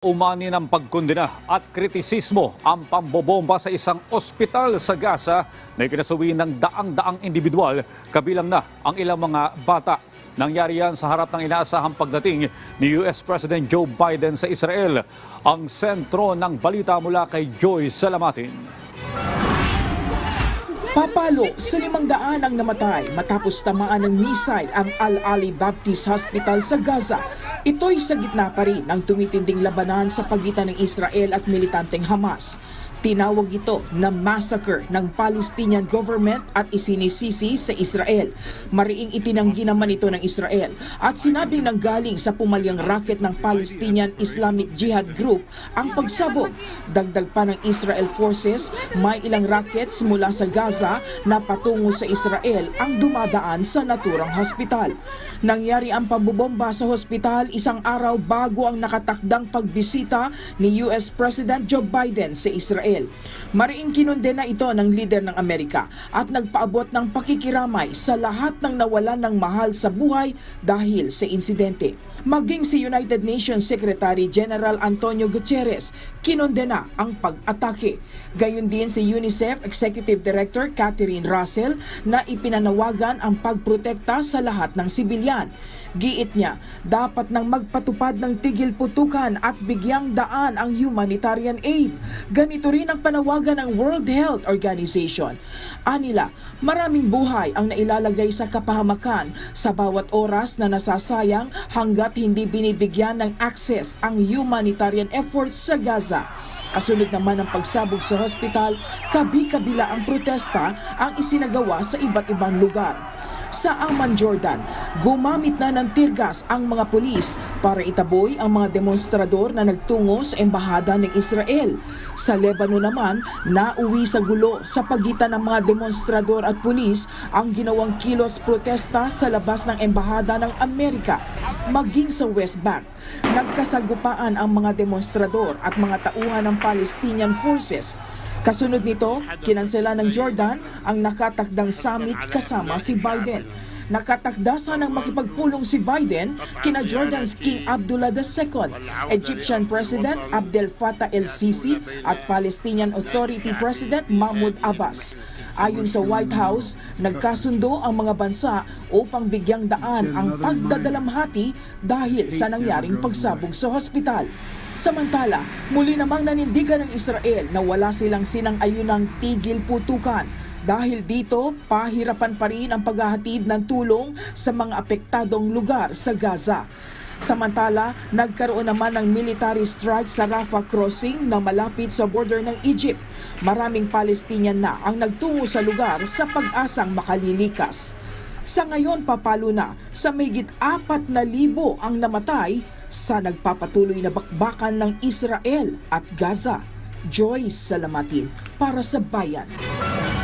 Umani ng pagkundina at kritisismo ang pambobomba sa isang ospital sa Gaza na ikinasuwi ng daang-daang individual kabilang na ang ilang mga bata. Nangyari yan sa harap ng inaasahang pagdating ni US President Joe Biden sa Israel. Ang sentro ng balita mula kay Joy Salamatin. Papalo sa limang daan ang namatay matapos tamaan ng missile ang Al-Ali Baptist Hospital sa Gaza. Ito'y sa gitna pa rin ng tumitinding labanan sa pagitan ng Israel at militanteng Hamas. Tinawag ito na massacre ng Palestinian government at isinisisi sa Israel. Mariing itinanggi naman ito ng Israel at sinabing nanggaling sa pumalyang racket ng Palestinian Islamic Jihad Group ang pagsabog. Dagdag pa ng Israel forces, may ilang rockets mula sa Gaza na patungo sa Israel ang dumadaan sa naturang hospital. Nangyari ang pambobomba sa hospital isang araw bago ang nakatakdang pagbisita ni US President Joe Biden sa Israel. Mariing kinondena ito ng lider ng Amerika at nagpaabot ng pakikiramay sa lahat ng nawalan ng mahal sa buhay dahil sa insidente. Maging si United Nations Secretary General Antonio Guterres kinondena ang pag-atake. Gayon din si UNICEF Executive Director Catherine Russell na ipinanawagan ang pagprotekta sa lahat ng sibilyan. Giit niya, dapat nang magpatupad ng tigil putukan at bigyang daan ang humanitarian aid. Ganito rin ang panawagan ng World Health Organization. Anila, maraming buhay ang nailalagay sa kapahamakan sa bawat oras na nasasayang hanggat hindi binibigyan ng access ang humanitarian efforts sa Gaza. Kasunod naman ng pagsabog sa hospital, kabi-kabila ang protesta ang isinagawa sa iba't ibang lugar. Sa Amman, Jordan, gumamit na ng tirgas ang mga pulis para itaboy ang mga demonstrador na nagtungo sa embahada ng Israel. Sa Lebanon naman, nauwi sa gulo sa pagitan ng mga demonstrador at pulis ang ginawang kilos protesta sa labas ng embahada ng Amerika. Maging sa West Bank, nagkasagupaan ang mga demonstrador at mga tauhan ng Palestinian Forces. Kasunod nito, kinansela ng Jordan ang nakatakdang summit kasama si Biden. Nakatakda sanang makipagpulong si Biden kina Jordan's King Abdullah II, Egyptian President Abdel Fattah el-Sisi at Palestinian Authority President Mahmoud Abbas. Ayon sa White House, nagkasundo ang mga bansa upang bigyang daan ang pagdadalamhati dahil sa nangyaring pagsabog sa hospital. Samantala, muli namang nanindigan ng Israel na wala silang sinang-ayunang tigil putukan. Dahil dito, pahirapan pa rin ang paghahatid ng tulong sa mga apektadong lugar sa Gaza. Samantala, nagkaroon naman ng military strike sa Rafah crossing na malapit sa border ng Egypt. Maraming Palestinian na ang nagtungo sa lugar sa pag-asang makalilikas. Sa ngayon, papalo na sa mayigit apat na libo ang namatay sa nagpapatuloy na bakbakan ng Israel at Gaza. Joyce Salamatin para sa Bayan.